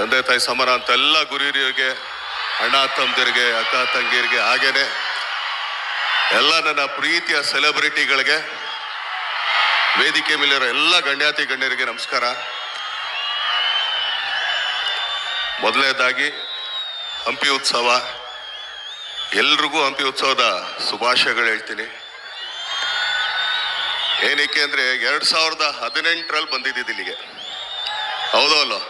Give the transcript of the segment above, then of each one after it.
ತಂದೆ ತಾಯಿ ಸಮರ ಅಂತ ಎಲ್ಲ ಗುರಿಯರಿಗೆ, ಅಣ್ಣ ತಮ್ಮದಿರಿಗೆ, ಅಕ್ಕ ತಂಗಿಯರಿಗೆ ಹಾಗೇನೆ ಎಲ್ಲ ನನ್ನ ಪ್ರೀತಿಯ ಸೆಲೆಬ್ರಿಟಿಗಳಿಗೆ, ವೇದಿಕೆ ಮೇಲಿರೋ ಎಲ್ಲ ಗಣ್ಯಾತಿ ಗಣ್ಯರಿಗೆ ನಮಸ್ಕಾರ. ಮೊದಲನೇದಾಗಿ, ಹಂಪಿ ಉತ್ಸವ. ಎಲ್ರಿಗೂ ಹಂಪಿ ಉತ್ಸವದ ಶುಭಾಶಯಗಳು ಹೇಳ್ತೀನಿ. ಏನಕ್ಕೆ ಅಂದರೆ ಎರಡು ಸಾವಿರದ ಹದಿನೆಂಟರಲ್ಲಿ ಬಂದಿದ್ದಿದ್ದು ಇಲ್ಲಿಗೆ. ಹೌದೋ ಅಲ್ಲೋ?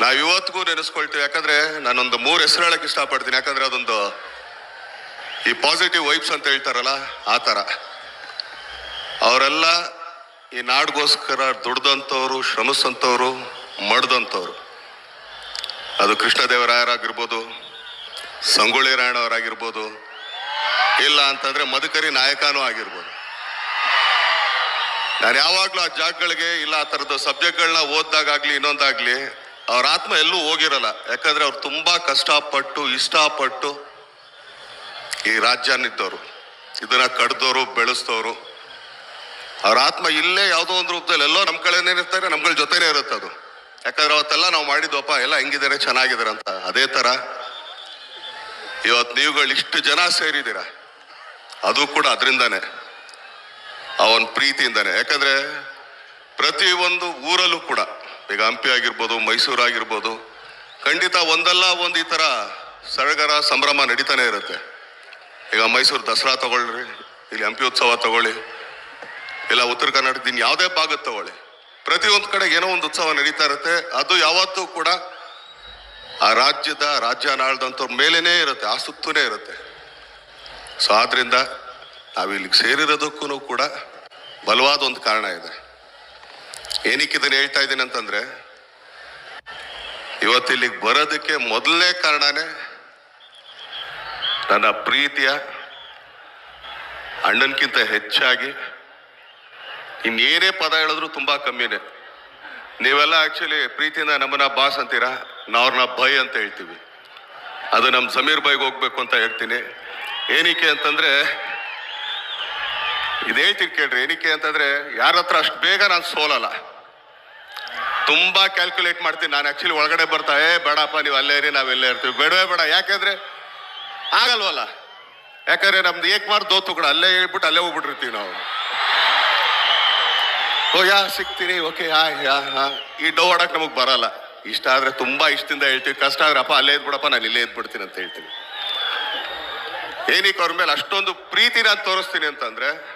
ನಾವ್ ಇವತ್ತಿಗೂ ನೆನೆಸ್ಕೊಳ್ತೀವಿ. ಯಾಕಂದ್ರೆ ನಾನೊಂದು ಮೂರು ಹೆಸರು ಹೇಳಕ್ ಇಷ್ಟಪಡ್ತೀನಿ. ಯಾಕಂದ್ರೆ ಅದೊಂದು ಈ ಪಾಸಿಟಿವ್ ವೈಬ್ಸ್ ಅಂತ ಹೇಳ್ತಾರಲ್ಲ, ಆ ಥರ. ಅವರೆಲ್ಲ ಈ ನಾಡ್ಗೋಸ್ಕರ ದುಡ್ದಂಥವ್ರು ಶ್ರಮಿಸಂಥವ್ರು ಮಡ್ದಂಥವ್ರು. ಅದು ಕೃಷ್ಣದೇವರಾಯರಾಗಿರ್ಬೋದು ಸಂಗೊಳ್ಳಿ ರಾಯಣ್ಣವರಾಗಿರ್ಬೋದು, ಇಲ್ಲ ಅಂತಂದ್ರೆ ಮಧುಕರಿ ನಾಯಕನೂ ಆಗಿರ್ಬೋದು. ನಾನು ಯಾವಾಗಲೂ ಆ ಜಾಗಗಳಿಗೆ ಇಲ್ಲ ಆ ಥರದ ಸಬ್ಜೆಕ್ಟ್ಗಳನ್ನ ಓದ್ದಾಗ್ಲಿ ಇನ್ನೊಂದಾಗ್ಲಿ ಅವ್ರ ಆತ್ಮ ಎಲ್ಲೂ ಹೋಗಿರಲ್ಲ. ಯಾಕಂದ್ರೆ ಅವ್ರು ತುಂಬಾ ಕಷ್ಟಪಟ್ಟು, ಇಷ್ಟಪಟ್ಟು ಈ ರಾಜ್ಯನಿದ್ದವರು. ಇದನ್ನ ಕಡ್ದವರು ಬೆಳೆಸ್ತವ್ರು. ಅವ್ರ ಆತ್ಮ ಇಲ್ಲೇ ಯಾವುದೋ ಒಂದು ರೂಪದಲ್ಲಿ ಎಲ್ಲೋ ನಮ್ಮ ಕಡೆನೇ ಇರ್ತಾರೆ, ನಮ್ಗಳ ಜೊತೆನೇ ಇರುತ್ತೆ ಅದು. ಯಾಕಂದ್ರೆ ಅವತ್ತೆಲ್ಲ ನಾವು ಮಾಡಿದ್ವಪ್ಪ ಎಲ್ಲ ಹೆಂಗಿದ್ದಾರೆ, ಚೆನ್ನಾಗಿದ್ದಾರೆ ಅಂತ. ಅದೇ ತರ ಇವತ್ತು ನೀವುಗಳು ಇಷ್ಟು ಜನ ಸೇರಿದ್ದೀರ? ಅದು ಕೂಡ ಅದರಿಂದಾನೆ. ಅವನ ಪ್ರೀತಿಯಿಂದಾನೆ. ಯಾಕಂದ್ರೆ ಪ್ರತಿ ಒಂದು ಊರಲ್ಲೂ ಕೂಡ ಈಗ ಹಂಪಿ ಆಗಿರ್ಬೋದು, ಮೈಸೂರು ಆಗಿರ್ಬೋದು, ಖಂಡಿತ ಒಂದಲ್ಲ ಒಂದು ಈ ಥರ ಸಡಗರ ಸಂಭ್ರಮ ನಡೀತಾನೆ ಇರುತ್ತೆ. ಈಗ ಮೈಸೂರು ದಸರಾ ತಗೊಳ್ರಿ ಇಲ್ಲಿ ಹಂಪಿ ಉತ್ಸವ ತಗೊಳ್ಳಿ, ಇಲ್ಲ ಉತ್ತರ ಕರ್ನಾಟಕದ ಇನ್ ಯಾವುದೇ ಭಾಗದ ತಗೊಳ್ಳಿ. ಪ್ರತಿಯೊಂದು ಕಡೆ ಏನೋ ಒಂದು ಉತ್ಸವ ನಡೀತಾ ಇರುತ್ತೆ. ಅದು ಯಾವತ್ತೂ ಕೂಡ ಆ ರಾಜ್ಯದ ರಾಜ್ಯ ನಾಳ್ದಂಥವ್ರ ಮೇಲೇ ಇರುತ್ತೆ ಆ ಸುತ್ತೂನೇ ಇರುತ್ತೆ. ಸೊ ಆದ್ದರಿಂದ ನಾವು ಇಲ್ಲಿಗೆ ಸೇರಿರೋದಕ್ಕೂ ಕೂಡ ಬಲವಾದ ಒಂದು ಕಾರಣ ಇದೆ. ಏನಕ್ಕೆ ಇದನ್ನ ಹೇಳ್ತಾ ಇದ್ದೀನಿ ಅಂತಂದ್ರೆ, ಇವತ್ತು ಇಲ್ಲಿಗೆ ಬರೋದಕ್ಕೆ ಮೊದಲನೇ ಕಾರಣನೇ ನನ್ನ ಪ್ರೀತಿಯ ಅಣ್ಣನಕ್ಕಿಂತ ಹೆಚ್ಚಾಗಿ ಇನ್ನೇನೇ ಪದ ಹೇಳಿದ್ರು ತುಂಬಾ ಕಮ್ಮಿನೇ. ನೀವೆಲ್ಲ ಆ್ಯಕ್ಚುಲಿ ಪ್ರೀತಿಯಿಂದ ನಮ್ಮನ್ನ ಬಾಸ್ ಅಂತೀರಾ? ನಾವ್ರನ್ನ ಬೈ ಅಂತ ಹೇಳ್ತೀವಿ. ಅದು ನಮ್ಮ ಸಮೀರ್ ಬೈಗೆ ಹೋಗ್ಬೇಕು ಅಂತ ಹೇಳ್ತೀನಿ. ಏನಕ್ಕೆ ಅಂತಂದ್ರೆ ಇದು ಹೇಳ್ತೀನಿ ಕೇಳ್ರಿ, ಏನಕ್ಕೆ ಅಂತಂದ್ರೆ ಯಾರ ಹತ್ರ ಅಷ್ಟು ಬೇಗ ನಾನು ಸೋಲಲ್ಲ. ತುಂಬಾ ಕ್ಯಾಲ್ಕುಲೇಟ್ ಮಾಡ್ತೀನಿ, ನಾನು ಆಕ್ಚುಲಿ ಒಳಗಡೆ ಬರ್ತಾ, ಏ, ಬೇಡಪ್ಪ, ನೀವು ಅಲ್ಲೇ ಇರಿ ಎಲ್ಲೇ ಇರ್ತೀವಿ. ಬೇಡವೇ ಬೇಡ, ಯಾಕೆಂದ್ರೆ ಆಗಲ್ವಲ್ಲ. ಯಾಕಂದ್ರೆ ನಮ್ದು ಏಕ್ ಮಾರ್ ದೋತು ಕೂಡ ಅಲ್ಲೇ ಹೇಳ್ಬಿಟ್ಟು ಅಲ್ಲೇ ಹೋಗ್ಬಿಟ್ಟಿರ್ತೀವಿ ನಾವು. ಓ, ಯಾ ಸಿಗ್ತೀನಿ ಓಕೆ ಯಾ ಯಾ, ಹಾ. ಈ ಡೋ ಆಡಕ್ ನಮಗೆ ಬರಲ್ಲ. ಇಷ್ಟ ಆದ್ರೆ ತುಂಬಾ ಇಷ್ಟದಿಂದ ಹೇಳ್ತೀವಿ. ಕಷ್ಟ ಆದ್ರೆ, ಅಪ್ಪ, ಅಲ್ಲೇ ಇದ್ಬಿಡಪ್ಪ, ನಾನು ಇಲ್ಲೇ ಇದ್ಬಿಡ್ತೀನಿ ಅಂತ ಹೇಳ್ತೀನಿ. ಏನಕ್ಕೆ ಅವ್ರ ಮೇಲೆ ಅಷ್ಟೊಂದು ಪ್ರೀತಿ ನಾನು ತೋರಿಸ್ತೀನಿ ಅಂತಂದ್ರೆ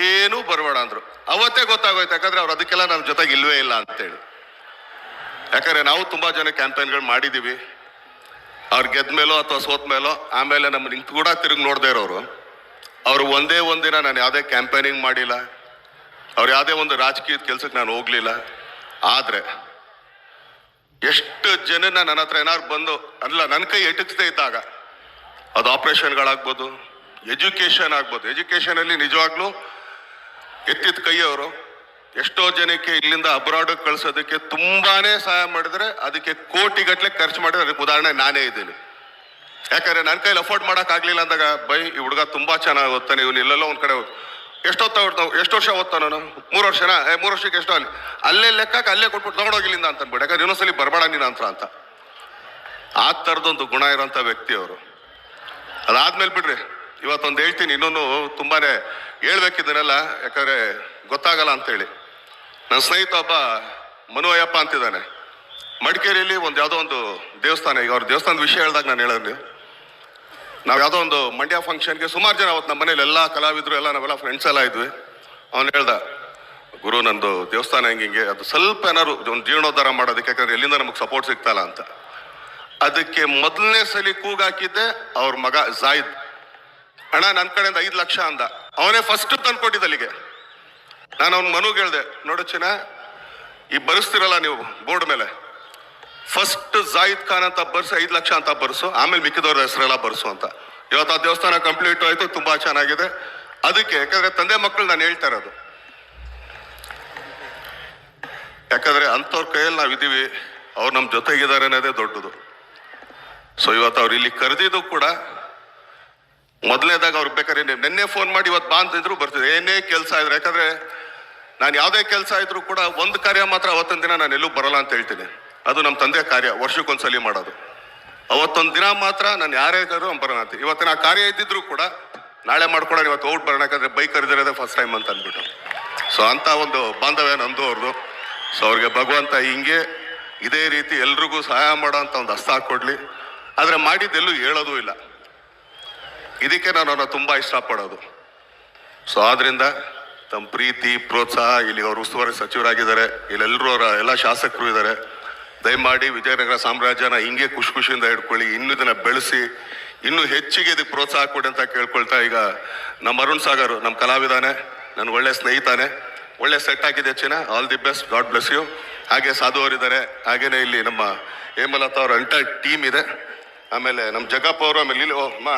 ಏನೂ ಬರಬೇಡ ಅಂದ್ರು. ಅವತ್ತೇ ಗೊತ್ತಾಗೋಯ್ತು, ಯಾಕಂದ್ರೆ ಅವ್ರು ಅದಕ್ಕೆಲ್ಲ ನಮ್ಮ ಜೊತೆಗೆ ಇಲ್ವೇ ಇಲ್ಲ ಅಂತೇಳಿ. ಯಾಕಂದ್ರೆ ನಾವು ತುಂಬಾ ಜನ ಕ್ಯಾಂಪೇನ್ಗಳು ಮಾಡಿದೀವಿ. ಅವ್ರು ಗೆದ್ದ ಮೇಲೋ ಅಥವಾ ಸೋತ್ ಮೇಲೋ, ಆಮೇಲೆ ನಮ್ಮ ನಿಂತು ಕೂಡ ತಿರುಗಿ ನೋಡದೇ ಇರೋರು. ಅವರು ಒಂದೇ ಒಂದಿನ ನಾನು ಯಾವುದೇ ಕ್ಯಾಂಪೇನಿಂಗ್ ಮಾಡಿಲ್ಲ. ಅವ್ರು ಯಾವುದೇ ಒಂದು ರಾಜಕೀಯದ ಕೆಲಸಕ್ಕೆ ನಾನು ಹೋಗಲಿಲ್ಲ. ಆದ್ರೆ ಎಷ್ಟು ಜನನ ನನ್ನ ಹತ್ರ ಏನಾದ್ರು ಬಂದು, ಅಲ್ಲ ನನ್ನ ಕೈ ಎಟಕ್ಸ್ದೇ ಇದ್ದಾಗ. ಅದು ಆಪ್ರೇಷನ್ಗಳಾಗ್ಬೋದು, ಎಜುಕೇಷನ್ ಆಗ್ಬೋದು. ಎಜುಕೇಷನಲ್ಲಿ ನಿಜವಾಗ್ಲೂ ಎತ್ತಿದ ಕೈಯವರು ಎಷ್ಟೋ ಜನಕ್ಕೆ ಇಲ್ಲಿಂದ ಅಬ್ರಾಡ್ ಕಳ್ಸೋದಕ್ಕೆ ತುಂಬಾನೇ ಸಹಾಯ ಮಾಡಿದ್ರೆ ಅದಕ್ಕೆ ಕೋಟಿಗಟ್ಟಲೆ ಖರ್ಚು ಮಾಡಿದ್ರೆ ಅದಕ್ಕೆ ಉದಾಹರಣೆ ನಾನೇ ಇದ್ದೀನಿ. ಯಾಕಂದ್ರೆ ನನ್ನ ಕೈಲಿ ಅಫೋರ್ಡ್ ಮಾಡಕ್ ಆಗ್ಲಿಲ್ಲ ಅಂದಾಗ, ಬೈ, ಈ ಹುಡುಗ ತುಂಬಾ ಚೆನ್ನಾಗಿ ಓದ್ತಾನೆ, ಇವನು ಇಲ್ಲೆಲ್ಲ ಒಂದು ಕಡೆ ಎಷ್ಟೊತ್ತ ಎಷ್ಟು ವರ್ಷ ಓದ್ತಾನ ನಾನು ಮೂರು ವರ್ಷನಾ? ಏ, ಮೂರು ವರ್ಷಕ್ಕೆ ಎಷ್ಟೋ ಅಲ್ಲಿ? ಅಲ್ಲೇ ಲೆಕ್ಕಕ್ಕೆ ಅಲ್ಲೇ ಕೊಟ್ಬಿಟ್ಟು ತಗೊಂಡೋಗಿಲ್ಲಿಂದ ಅಂತ ಅನ್ಬಿಟ್ಟು ಯಾಕಂದ್ರೆ ಇನ್ನೊಂದ್ಸಲಿ ಬರಬೇಡ ನೀನು ಅಂತ ಅಂತ. ಆ ಥರದೊಂದು ಗುಣ ಇರೋಂಥ ವ್ಯಕ್ತಿ ಅವರು. ಅದಾದ್ಮೇಲೆ ಬಿಡ್ರಿ, ಇವತ್ತೊಂದು ಹೇಳ್ತೀನಿ, ಇನ್ನೊಂದು ತುಂಬಾನೇ ಹೇಳ್ಬೇಕಿದ್ದನೆಲ್ಲ ಯಾಕಂದ್ರೆ ಗೊತ್ತಾಗಲ್ಲ ಅಂತೇಳಿ. ನನ್ನ ಸ್ನೇಹಿತ ಒಬ್ಬ ಮನೋಯಪ್ಪ ಅಂತಿದ್ದಾನೆ. ಮಡಿಕೇರಿಯಲ್ಲಿ ಒಂದು ಯಾವುದೋ ಒಂದು ದೇವಸ್ಥಾನ, ಈಗ ಅವ್ರ ದೇವಸ್ಥಾನದ ವಿಷಯ ಹೇಳಿದಾಗ ನಾನು ಹೇಳೋದು. ನಾವು ಯಾವುದೋ ಒಂದು ಮಂಡ್ಯ ಫಂಕ್ಷನ್ಗೆ ಸುಮಾರು ಜನ ಅವತ್ತು ನಮ್ಮ ಮನೇಲಿ ಎಲ್ಲ ಕಲಾವಿದರು, ಎಲ್ಲ ನಾವೆಲ್ಲ ಫ್ರೆಂಡ್ಸ್ ಎಲ್ಲ ಇದ್ವಿ. ಅವನು ಹೇಳ್ದ, ಗುರು, ನಂದು ದೇವಸ್ಥಾನ ಹೆಂಗೆ ಹಿಂಗೆ, ಅದು ಸ್ವಲ್ಪ ಏನಾದ್ರು ಒಂದು ಜೀರ್ಣೋದ್ಧಾರ ಮಾಡೋದಕ್ಕೆ, ಯಾಕಂದ್ರೆ ಎಲ್ಲಿಂದ ನಮಗೆ ಸಪೋರ್ಟ್ ಸಿಗ್ತಲ್ಲ ಅಂತ. ಅದಕ್ಕೆ ಮೊದಲನೇ ಸಲಿ ಕೂಗಾಕಿದ್ದೆ ಅವ್ರ ಮಗ ಜಾಯಿದ್ ಅಣ್ಣ ನನ್ನ ಕಡೆಯಿಂದ ಐದು ಲಕ್ಷ ಅಂದ. ಅವನೇ ಫಸ್ಟ್ ತಂದ್ಕೊಟ್ಟಿದ್ದ ಅಲ್ಲಿಗೆ ನಾನು ಅವ್ನ ಮನುಗೆ ಹೇಳ್ದೆ, ನೋಡು ಚಿನ್ನ, ಈ ಬರೆಸ್ತಿರಲ್ಲ ನೀವು ಬೋರ್ಡ್ ಮೇಲೆ. ಫಸ್ಟ್ ಜಾಯಿದ್ ಖಾನ್ ಅಂತ ಬರ್ಸು, ಐದು ಲಕ್ಷ ಅಂತ ಬರ್ಸು, ಆಮೇಲೆ ಮಿಕ್ಕಿದವ್ರ ಹೆಸರೆಲ್ಲ ಬರ್ಸು ಅಂತ. ಇವತ್ತು ಆ ದೇವಸ್ಥಾನ ಕಂಪ್ಲೀಟ್ ಆಯ್ತು, ತುಂಬಾ ಚೆನ್ನಾಗಿದೆ. ಅದಕ್ಕೆ, ಯಾಕಂದ್ರೆ ತಂದೆ ಮಕ್ಕಳು ನಾನು ಹೇಳ್ತಾ ಇರೋದು. ಯಾಕಂದ್ರೆ ಅಂಥವ್ರ ಕೈಯಲ್ಲಿ ನಾವು ಇದೀವಿ, ಅವ್ರು ನಮ್ಮ ಜೊತೆಗಿದ್ದಾರೆ ಅನ್ನೋದೇ ದೊಡ್ಡದು. ಸೊ ಇವತ್ತು ಅವ್ರು ಇಲ್ಲಿ ಕರೆದಿದ್ದು ಕೂಡ ಮೊದಲನೇದಾಗ ಅವ್ರು ಬೇಕಾದ್ರೆ ನಿನ್ನೆ ಫೋನ್ ಮಾಡಿ ಇವತ್ತು ಬಾ ಅಂತಿದ್ರು ಬರ್ತಿದ್ರು ಏನೇ ಕೆಲಸ ಇದ್ರೆ ಯಾಕಂದ್ರೆ ನಾನು ಯಾವುದೇ ಕೆಲಸ ಇದ್ರು ಕೂಡ ಒಂದು ಕಾರ್ಯ ಮಾತ್ರ ಅವತ್ತೊಂದು ದಿನ ನಾನು ಎಲ್ಲೂ ಬರಲ್ಲ ಅಂತ ಹೇಳ್ತೀನಿ. ಅದು ನಮ್ಮ ತಂದೆ ಕಾರ್ಯ, ವರ್ಷಕ್ಕೊಂದ್ಸಲಿ ಮಾಡೋದು. ಅವತ್ತೊಂದು ದಿನ ಮಾತ್ರ ನಾನು ಯಾರೇ ಇದ್ದರೂ ಬರೋಣ ಅಂತ. ಇವತ್ತಿನ ಆ ಕಾರ್ಯ ಇದ್ದಿದ್ರು ಕೂಡ ನಾಳೆ ಮಾಡ್ಕೊಡೋಣ ಇವತ್ತು ಔಟ್ ಬರೋಣ, ಯಾಕಂದ್ರೆ ಬೈಕ್ ಕರೆದಿರೋದೇ ಫಸ್ಟ್ ಟೈಮ್ ಅಂತ ಅಂದ್ಬಿಟ್ಟು. ಸೊ ಅಂತ ಒಂದು ಬಾಂಧವ್ಯ ನಂದು ಅವ್ರದ್ದು ಸೊ ಅವ್ರಿಗೆ ಭಗವಂತ ಹಿಂಗೆ ಇದೇ ರೀತಿ ಎಲ್ರಿಗೂ ಸಹಾಯ ಮಾಡೋ ಅಂತ ಒಂದು ಹಸ್ತ ಹಾಕೊಡ್ಲಿ ಆದರೆ ಮಾಡಿದ್ದೆಲ್ಲೂ ಹೇಳೋದು ಇಲ್ಲ. ಇದಕ್ಕೆ ನಾನು ಅವ್ರನ್ನ ತುಂಬಾ ಇಷ್ಟಪಡೋದು. ಸೊ ಆದ್ರಿಂದ ತಮ್ಮ ಪ್ರೀತಿ, ಪ್ರೋತ್ಸಾಹ ಇಲ್ಲಿ ಅವರು ಉಸ್ತುವಾರಿ ಸಚಿವರಾಗಿದ್ದಾರೆ ಇಲ್ಲೆಲ್ಲರೂ ಅವರ ಎಲ್ಲ ಶಾಸಕರು ಇದ್ದಾರೆ. ದಯಮಾಡಿ ವಿಜಯನಗರ ಸಾಮ್ರಾಜ್ಯನ ಹಿಂಗೆ ಖುಷಿ ಖುಷಿಯಿಂದ ಹಿಡ್ಕೊಳ್ಳಿ, ಇನ್ನೂ ಇದನ್ನು ಬೆಳೆಸಿ, ಇನ್ನೂ ಹೆಚ್ಚಿಗೆ ಇದಕ್ಕೆ ಪ್ರೋತ್ಸಾಹ ಕೊಡಿ ಅಂತ ಕೇಳ್ಕೊಳ್ತಾ ಈಗ ನಮ್ಮ ಅರುಣ್ ಸಾಗರ್, ನಮ್ಮ ಕಲಾವಿದಾನೆ, ನನ್ನ ಒಳ್ಳೆ ಸ್ನೇಹಿತಾನೆ. ಒಳ್ಳೆ ಸೆಟ್ ಆಗಿದೆ ಚಿನ್ನ all the best God bless you ಹಾಗೆ ಸಾಧು ಅವರಿದ್ದಾರೆ ಹಾಗೆಯೇ ಇಲ್ಲಿ ನಮ್ಮ ಹೇಮಲತಾ ಅವರ ಅಂಟರ್ ಟೀಮ್ ಇದೆ. ಆಮೇಲೆ ನಮ್ಮ ಜಗಪ್ಪ ಅವರು, ಆಮೇಲೆ ಇಲ್ಲಿ ಓ, ಅಮ್ಮ.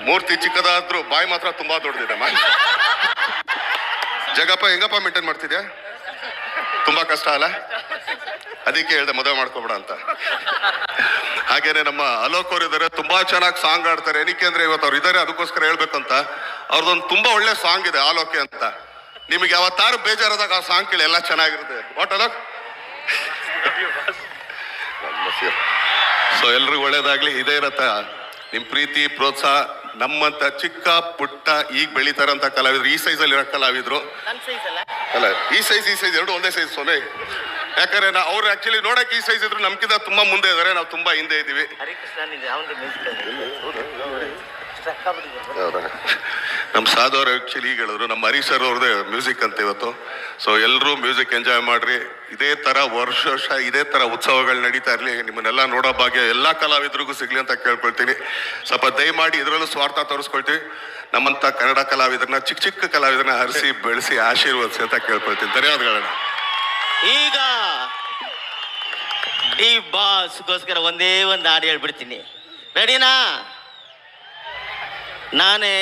ಮೂರ್ತಿ ಚಿಕ್ಕದಾದ್ರೂ ಬಾಯಿ ಮಾತ್ರ ತುಂಬಾ ದೊಡ್ಡದಿದೆ ಜಗಪ್ಪ ಹೆಂಗಪ್ಪ ಮೇಂಟೈನ್ ಮಾಡ್ತಿದ್ಯಾ? ತುಂಬಾ ಕಷ್ಟ ಅಲ್ಲ? ಅದಕ್ಕೆ ಹೇಳ್ದೆ ಮದುವೆ ಮಾಡ್ಕೊಬೇಡ ಅಂತ. ಹಾಗೇನೆ ನಮ್ಮ ಅಲೋಕ್ ಅವ್ರು ಇದಾರೆ ತುಂಬಾ ಚೆನ್ನಾಗಿ ಸಾಂಗ್ ಆಡ್ತಾರೆ ಏನಕ್ಕೆ ಅಂದ್ರೆ ಇವತ್ತು ಅವ್ರು ಇದಾರೆ ಅದಕ್ಕೋಸ್ಕರ ಹೇಳ್ಬೇಕಂತ. ಅವ್ರದ್ದೊಂದು ತುಂಬಾ ಒಳ್ಳೆ ಸಾಂಗ್ ಇದೆ ಆಲೋಕೆ ಅಂತ. ನಿಮಗೆ ಯಾವತ್ತಾರು ಬೇಜಾರಾದಾಗ ಆ ಸಾಂಗ್ ಕೇಳಿ ಎಲ್ಲ ಚೆನ್ನಾಗಿರುತ್ತೆ. ವಾಟ್ ಅಲೋಕ್? ಸೊ ಎಲ್ರಿಗೂ ಒಳ್ಳೇದಾಗ್ಲಿ ಇದೇ ಇರತ್ತ ನಿಮ್ ಪ್ರೀತಿ ಪ್ರೋತ್ಸಾಹ ನಮ್ಮಂತ ಚಿಕ್ಕ ಪುಟ್ಟ ಈಗ ಬೆಳಿತಾರಂತ ಕಲಾವಿದ್ರು ಈ ಸೈಜ್ ಅಲ್ಲಿ ಇರೋ ಕಲಾವಿದ್ರು. ಅಲ್ಲ. ಈ ಸೈಜ್ ಈ ಸೈಜ್ ಎರಡು ಒಂದೇ ಸೈಜ್ ಸೊನೆ. ಯಾಕಂದ್ರೆ ನಾ ಅವ್ರು ಆಕ್ಚುಲಿ ನೋಡಕ್ ಈ ಸೈಜ್ ಇದ್ರು ನಮ್ಕಿಂತ ತುಂಬಾ ಮುಂದೆ ಇದಾರೆ ನಾವು ತುಂಬಾ ಹಿಂದೆ ಇದೀವಿ ಹರಿಕೃಷ್ಣ ಇದೆ ಅವನ ನಮ್ಮ ಸಾಧು ಆ್ಯಕ್ಚುಲಿ ಹೇಳಿದ್ರು ನಮ್ಮ ಹರೀಶ್ ಸರ್ ಅವ್ರದ್ದೇ ಮ್ಯೂಸಿಕ್ ಅಂತ ಇವತ್ತು. ಸೊ ಎಲ್ಲರೂ ಮ್ಯೂಸಿಕ್ ಎಂಜಾಯ್ ಮಾಡ್ರಿ. ಇದೇ ತರ ವರ್ಷ ವರ್ಷ ಇದೇ ತರ ಉತ್ಸವಗಳು ನಡೀತಾ ಇರಲಿ. ನಿಮ್ಮನ್ನೆಲ್ಲ ನೋಡೋ ಭಾಗ್ಯ ಎಲ್ಲ ಕಲಾವಿದರಿಗೂ ಸಿಗಲಿ ಅಂತ ಕೇಳ್ಕೊಳ್ತೀನಿ. ಸ್ವಲ್ಪ ದಯಮಾಡಿ ಇದರಲ್ಲೂ ಸ್ವಾರ್ಥ ತೋರಿಸ್ಕೊಳ್ತೀವಿ. ನಮ್ಮಂತ ಕನ್ನಡ ಕಲಾವಿದರನ್ನ, ಚಿಕ್ಕ ಚಿಕ್ಕ ಕಲಾವಿದರನ್ನ ಹರಿಸಿ, ಬೆಳೆಸಿ, ಆಶೀರ್ವದಿಸಿ ಅಂತ ಕೇಳ್ಕೊಳ್ತೀನಿ. ಧನ್ಯವಾದಗಳನ್ನ ಈಗ ಈ ಬಾಸ್ಗೋಸ್ಕರ ಒಂದೇ ಒಂದು ಹಾಡು ಹೇಳ್ಬಿಡ್ತೀನಿ. ರೆಡಿನಾ ನಾನೇ